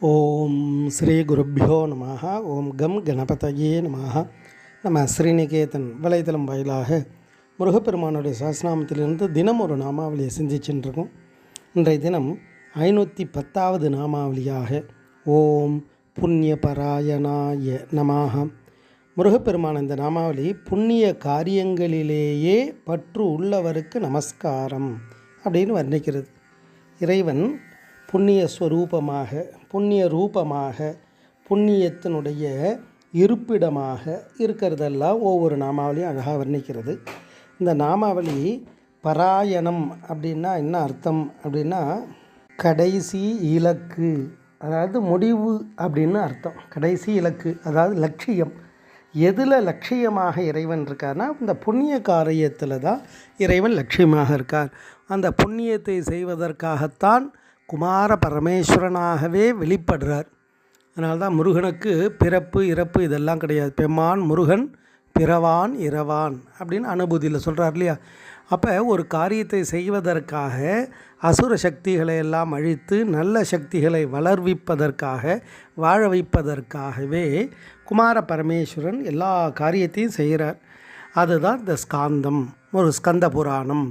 ஓம் ஸ்ரீ குருப்பியோ நம ஓம் கம் கணபதையே நம நம்ம ஸ்ரீநிகேதன் வலைதளம் வாயிலாக முருகப்பெருமானுடைய சஹஸ்ரநாமத்திலிருந்து தினம் ஒரு நாமாவளியை சிந்திச்சுட்டு இருக்கோம் இன்றைய தினம் ஐநூற்றி பத்தாவது நாமாவளியாக ஓம் புண்ணியபராயணாய நமாக முருகப்பெருமான் இந்த நாமாவளி புண்ணிய காரியங்களிலேயே பற்று உள்ளவருக்கு நமஸ்காரம் அப்படின்னு வர்ணிக்கிறது. இறைவன் புண்ணிய ஸ்வரூபமாக புண்ணிய ரூபமாக புண்ணியத்தினுடைய இருப்பிடமாக இருக்கிறதெல்லாம் ஒவ்வொரு நாமாவளியும் அழகாக வர்ணிக்கிறது. இந்த நாமாவளி பராயணம் அப்படின்னா என்ன அர்த்தம் அப்படின்னா கடைசி இலக்கு அதாவது முடிவு அப்படின்னு அர்த்தம். கடைசி இலக்கு அதாவது லட்சியம். எதில் லட்சியமாக இறைவன் இருக்கார்னா இந்த புண்ணிய காரியத்தில் தான் இறைவன் லட்சியமாக இருக்கார். அந்த புண்ணியத்தை செய்வதற்காகத்தான் குமார பரமேஸ்வரனாகவே வெளிப்படுறார். அதனால்தான் முருகனுக்கு பிறப்பு இறப்பு இதெல்லாம் கிடையாது. பெம்மான் முருகன் பிறவான் இரவான் அப்படின்னு அனுபூதியில் சொல்கிறார் இல்லையா? அப்போ ஒரு காரியத்தை செய்வதற்காக அசுர சக்திகளை எல்லாம் அழித்து நல்ல சக்திகளை வளர்விப்பதற்காக வாழ வைப்பதற்காகவே குமார பரமேஸ்வரன் எல்லா காரியத்தையும் செய்கிறார். அதுதான் இந்த ஸ்காந்தம் ஒரு ஸ்கந்த புராணம்.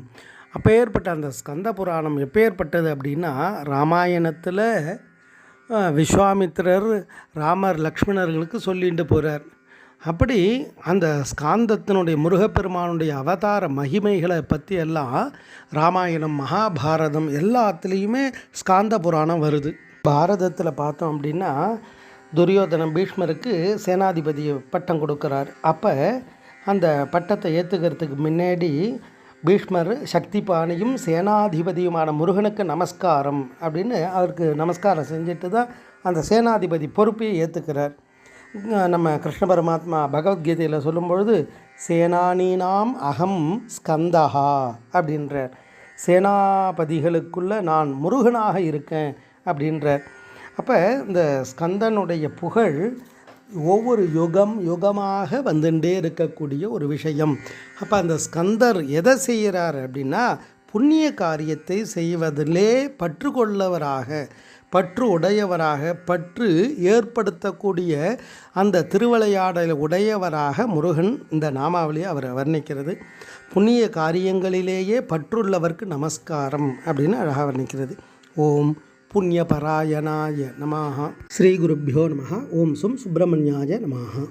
அப்போ ஏற்பட்ட அந்த ஸ்கந்த புராணம் எப்பேற்பட்டது அப்படின்னா ராமாயணத்தில் விஸ்வாமித்திரர் ராமர் லக்ஷ்மணர்களுக்கு சொல்லிட்டு போகிறார் அப்படி அந்த ஸ்காந்தத்தினுடைய முருகப்பெருமானுடைய அவதார மகிமைகளை பற்றி எல்லாம் ராமாயணம் மகாபாரதம் எல்லாத்துலேயுமே ஸ்காந்த புராணம் வருது. பாரதத்தில் பார்த்தோம் அப்படின்னா துரியோதனம் பீஷ்மருக்கு சேனாதிபதி பட்டம் கொடுக்குறார். அப்போ அந்த பட்டத்தை ஏற்றுக்கிறதுக்கு முன்னாடி பீஷ்மர் சக்தி பாணியும் சேனாதிபதியுமான முருகனுக்கு நமஸ்காரம் அப்படின்னு அவருக்கு நமஸ்காரம் செஞ்சுட்டு தான் அந்த சேனாதிபதி பொறுப்பையை ஏற்றுக்கிறார் நம்ம கிருஷ்ண பரமாத்மா பகவத்கீதையில் சொல்லும்பொழுது சேனானீனாம் அகம் ஸ்கந்தஹா அப்படின்றார். சேனாபதிகளுக்குள்ளே நான் முருகனாக இருக்கேன் அப்படின்றார். அப்போ இந்த ஸ்கந்தனுடைய புகழ் ஒவ்வொரு யுகம் யுகமாக வந்துட்டே இருக்கக்கூடிய ஒரு விஷயம். அப்போ அந்த ஸ்கந்தர் எதை செய்கிறார் அப்படின்னா புண்ணிய காரியத்தை செய்வதிலே பற்றுக்கொள்ளவராக பற்று உடையவராக பற்று ஏற்படுத்தக்கூடிய அந்த திருவிளையாடல் உடையவராக முருகன் இந்த நாமாவளியை அவர் வர்ணிக்கிறது. புண்ணிய காரியங்களிலேயே பற்றுள்ளவர்க்கு நமஸ்காரம் அப்படின்னு அழகாக வர்ணிக்கிறது. ஓம் புண்ணியபராயணாய நமாக ஸ்ரீ குருப்பியோ நம ஓம் சும் சுப்பிரமணியாய நமாக